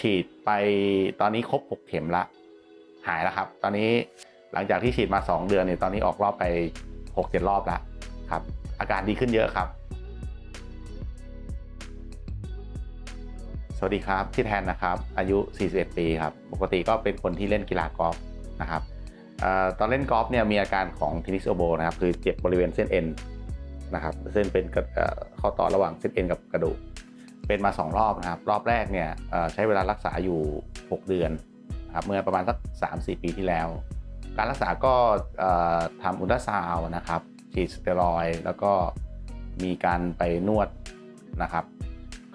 ฉีดไปตอนนี้ครบ 6 เข็มละ หายแล้วครับ ตอนนี้หลังจากที่ฉีดมา 2 เดือนเนี่ยตอนนี้ออกรอบไป 6-7 รอบล้วครับ อาการดีขึ้นเยอะครับ สวัสดีครับที่แทนนะครับ อายุ 41 ปีครับ ปกติก็เป็นคนที่เล่นกีฬากอล์ฟนะครับอตอนเล่นกอล์ฟเนี่ยมีอาการของเทนนิสโอโบนะครับ คือเจ็บบริเวณเส้นเอ็นนะครับเส้นเป็นข้อต่อระหว่างเส้นเอ็นกับกระดูก เป็นมา 2 รอบนะครับ รอบแรกเนี่ยใช้เวลารักษาอยู่ 6 เดือนครับเมื่อประมาณสัก 3-4 ปีที่แล้ว การรักษาก็ทำอุลตราซาวนะครับฉีดสเตียรอยแล้วก็มีการไปนวดนะครับ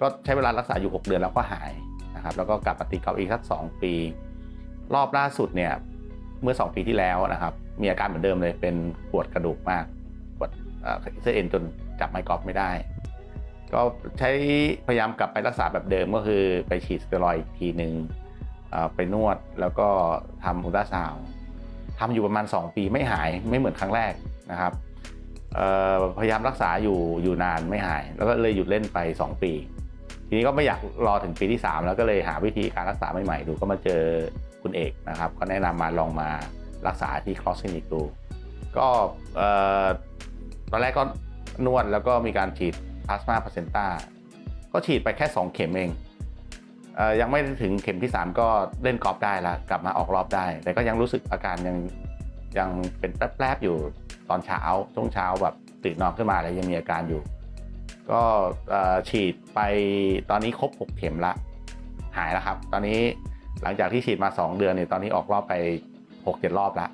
ก็ใช้เวลารักษาอยู่ 6 เดือนแล้วก็หายนะครับแล้วก็กลับมาติดกับอีกสัก 2 ปี รอบล่าสุดเนี่ยเมื่อ 2 ปีที่แล้วนะครับ มีอาการเหมือนเดิมเลยเป็นปวดกระดูกมากปวดเส้นเอ็นจนจับไมค์กอล์ฟไม่ได้ ก็ใช้พยายามกลับไปรักษาแบบเดิมก็คือไปฉีดสเตียรอยด์อีกทีหนึ่งเอ่อไปนวดแล้วก็ทำอุลตราซาวทำอยู่ประมาณ 2 ปีไม่หายไม่เหมือนครั้งแรกนะครับพยายามรักษาอยู่อยู่นานไม่หาย แล้วก็เลยหยุดเล่นไป 2 ปี ทีนี้ก็ไม่อยากรอถึงปีที่ 3 แล้วก็เลยหาวิธีการรักษาใหม่ๆดูก็มาเจอคุณเอกนะครับ ก็แนะนำมาลองมารักษาที่คลอสคลินิกดูก็ตอนแรกก็นวดแล้วก็มีการฉีด พลาสมาพาเซนต้าก็ฉีดไปแค่ 2 เข็มเองเออยังไม่ถึงเข็มที่ 3 ก็เล่นกอล์ฟได้ล้วกลับมาออกรอบได้ แต่ก็ยังรู้สึกอาการยังยังเป็นแป๊บๆอยู่ตอนเช้าช่วงเช้าแบบตื่นนอนขึ้นมาแล้วยังมีอาการอยู่ ก็ฉีดไปตอนนี้ครบ 6 เข็มละ หายแล้วครับ ตอนนี้หลังจากที่ฉีดมา 2 เดือนเนี่ยตอนนี้ออกรอบไป 6-7 รอบแล้ว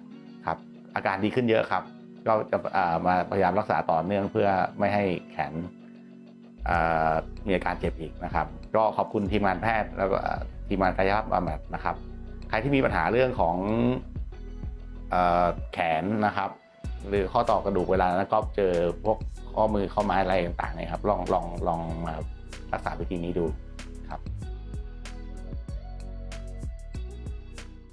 ครับ อาการดีขึ้นเยอะครับ ก็จะมาพยายามรักษาต่อเนื่องเพื่อไม่ให้แขน มีอาการเจ็บอีกนะครับ ก็ขอบคุณทีมงานแพทย์แล้วก็ทีมงานกายภาพบำบัดนะครับ ใครที่มีปัญหาเรื่องของอแขนนะครับ หรือข้อต่อกระดูกเวลานั้วก็เจอพวกข้อมือข้อไม้อะไรต่างๆเนี่ยครับลองลองลองมารักษาวิธีนี้ดู